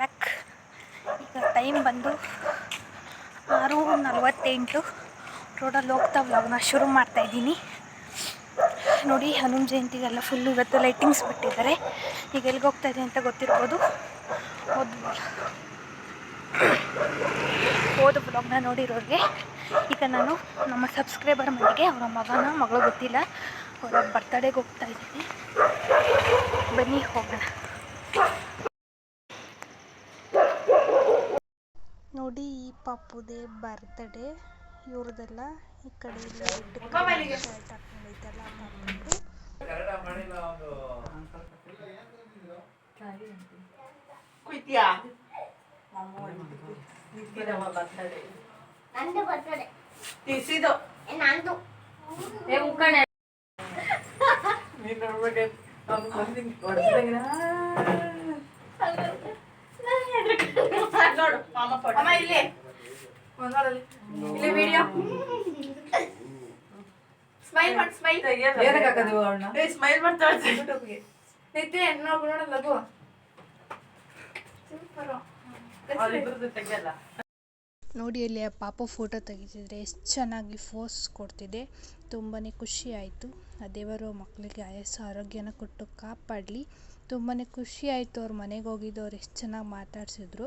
Back ಈಗ time ಬಂದು ಆರು ನಲವತ್ತೆಂಟು. ರೋಡಲ್ಲಿ ಹೋಗ್ತಾ ವ್ಲಾಗ್ನ ಶುರು ಮಾಡ್ತಾ ಇದ್ದೀನಿ. ನೋಡಿ, ಹನುಮ ಜಯಂತಿಗೆಲ್ಲ ಫುಲ್ಲು ಇವತ್ತು ಲೈಟಿಂಗ್ಸ್ ಬಿಟ್ಟಿದ್ದಾರೆ. ಈಗ ಎಲ್ಲಿಗೆ ಹೋಗ್ತಾ ಇದೆ ಅಂತ ಗೊತ್ತಿರ್ಬೋದು. ಹೋದ ಹೋದ ಬ್ಲಾಗ್ನ ನೋಡಿರೋರಿಗೆ. ಈಗ ನಾನು ನಮ್ಮ ಸಬ್ಸ್ಕ್ರೈಬರ್ ಮನೆಗೆ ಅವರ ಮಗನ ಮಗಳು ಗೊತ್ತಿಲ್ಲ. ಅವರ ಬರ್ತಡೇಗೆ ಹೋಗ್ತಾ ಇದ್ದೀನಿ. ಬನ್ನಿ ಹೋಗೋಣ. ನೋಡಿ ಈ ಪಾಪುದೇ ಬರ್ತ್ಡೇ ಇವ್ರದೆಲ್ಲ ಈ ಕಡೆ ರೆಡ್ ಶರ್ಟ್ ಹಾಕೊಂಡೈತಲ್ಲ ಆ ಪಾಪುದು ಕುಯ್ತೀಯಾ ನಂದು ಬರ್ತಡೆ ತಿಸಿದು ನಂದು ಏ ಮುಕ್ಕಣೆ ನೀನ್ ನೋಡ್ಬೇಕು ಅವ್ನು ಬಂದು ಹೊಡ್ಸ್ದಂಗಿನ. ನೋಡು ಮಾಮ ಫೋಟೋ ಅಮ್ಮ ಇಲ್ಲಿ. ಒಂದ್ ಇಲ್ಲಿ ವಿಡಿಯೋ ಸ್ಮೈಲ್ ಮಾಡಿ ಸ್ಮೈಲ್ ಏನಕ್ಕೆ ಹಾಕೋದು ಅವ್ಳನ್ನ? ಏ ಸ್ಮೈಲ್ ಮಾಡ್ತಾಳೆ ಯೂಟ್ಯೂಬ್ಗೆ ನಿತ್ಯ ನೋಡು ನೋಡಲ್ಲ ಲಘು ಅವ್ರಿಬ್ರದ್ದು ತೆಗಿಯಲ್ಲ. ನೋಡಿ ಅಲ್ಲಿ ಆ ಪಾಪ ಫೋಟೋ ತೆಗಿತಿದ್ರೆ ಎಷ್ಟು ಚೆನ್ನಾಗಿ ಫೋಸ್ ಕೊಡ್ತಿದೆ. ತುಂಬಾ ಖುಷಿ ಆಯ್ತು. ಆ ದೇವರು ಮಕ್ಕಳಿಗೆ ಆಯಸ್ಸು ಆರೋಗ್ಯನ ಕೊಟ್ಟು ಕಾಪಾಡಲಿ. ತುಂಬಾ ಖುಷಿ ಆಯ್ತು ಅವ್ರ ಮನೆಗೆ ಹೋಗಿದ್ದು ಅವ್ರು ಎಷ್ಟು ಚೆನ್ನಾಗಿ ಮಾತಾಡ್ಸಿದ್ರು.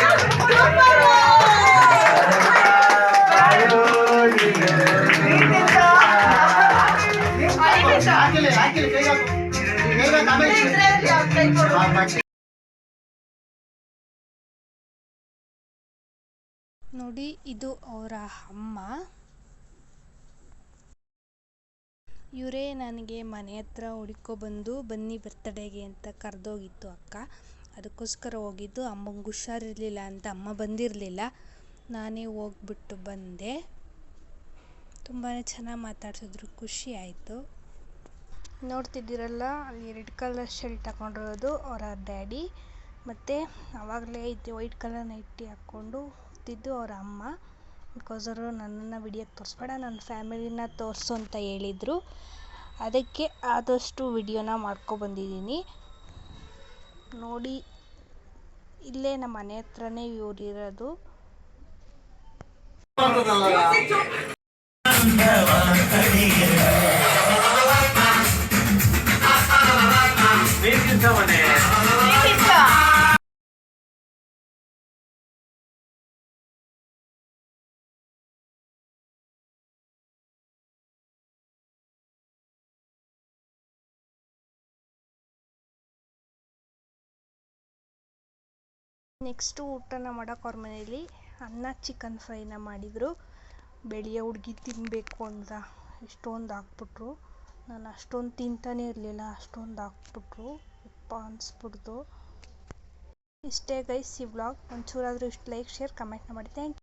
ನೋಡಿ, ಇದು ಅವರ ಅಮ್ಮ. ಇವರೇ ನನಗೆ ಮನೆ ಹತ್ರ ಹುಡ್ಕೊಬಂದು ಬನ್ನಿ ಬರ್ತಡೇಗೆ ಅಂತ ಕರೆದೋಗಿತ್ತು ಅಕ್ಕ. ಅದಕ್ಕೋಸ್ಕರ ಹೋಗಿದ್ದು. ಅಮ್ಮಂಗೆ ಹುಷಾರಿರಲಿಲ್ಲ ಅಂತ ಅಮ್ಮ ಬಂದಿರಲಿಲ್ಲ. ನಾನೇ ಹೋಗ್ಬಿಟ್ಟು ಬಂದೆ. ತುಂಬಾ ಚೆನ್ನಾಗಿ ಮಾತಾಡ್ಸಿದ್ರು. ಖುಷಿ ಆಯಿತು. ನೋಡ್ತಿದ್ದೀರಲ್ಲ, ಅಲ್ಲಿ ರೆಡ್ ಕಲರ್ ಶರ್ಟ್ ಹಾಕೊಂಡಿರೋದು ಅವರ ಡ್ಯಾಡಿ. ಮತ್ತು ಆವಾಗಲೇ ಇದು ವೈಟ್ ಕಲರ್ ನೈಟಿ ಹಾಕ್ಕೊಂಡು ಹೋಗ್ತಿದ್ದು ಅವರ ಅಮ್ಮ. ಬಿಕಾಸ್ ಅವರು ನನ್ನನ್ನು ವಿಡಿಯೋಕ್ಕೆ ತೋರಿಸ್ಬೇಡ, ನನ್ನ ಫ್ಯಾಮಿಲಿನ ತೋರಿಸು ಅಂತ ಹೇಳಿದರು. ಅದಕ್ಕೆ ಆದಷ್ಟು ವಿಡಿಯೋನ ಮಾಡ್ಕೊಬಂದಿದ್ದೀನಿ ನೋಡಿ, ಇಲ್ಲೇ ನಮ್ಮ ಮನೆ ಹತ್ರನೇ ಇವ್ರು ನೆಕ್ಸ್ಟು ಊಟನ ಮಾಡೋಕೆ ಅವ್ರ ಮನೇಲಿ ಅನ್ನ ಚಿಕನ್ ಫ್ರೈನ ಮಾಡಿದರು. ಬೆಳಿಗ್ಗೆ ಹುಡುಗಿ ತಿನ್ನಬೇಕು ಅಂತ ಇಷ್ಟೊಂದು ಹಾಕ್ಬಿಟ್ರು. ನಾನು ಅಷ್ಟೊಂದು ತಿಂತಾನೇ ಇರಲಿಲ್ಲ, ಅಷ್ಟೊಂದು ಹಾಕ್ಬಿಟ್ರು. ಯಪ್ಪ ಅನಿಸ್ಬಿಡ್ತು ಇಷ್ಟೇ ಗೈಸ್ ಈ ವ್ಲಾಗ್ ಒಂಚೂರಾದರೂ ಇಷ್ಟು ಲೈಕ್ ಶೇರ್ ಕಮೆಂಟ್ನ ಮಾಡಿ. ಥ್ಯಾಂಕ್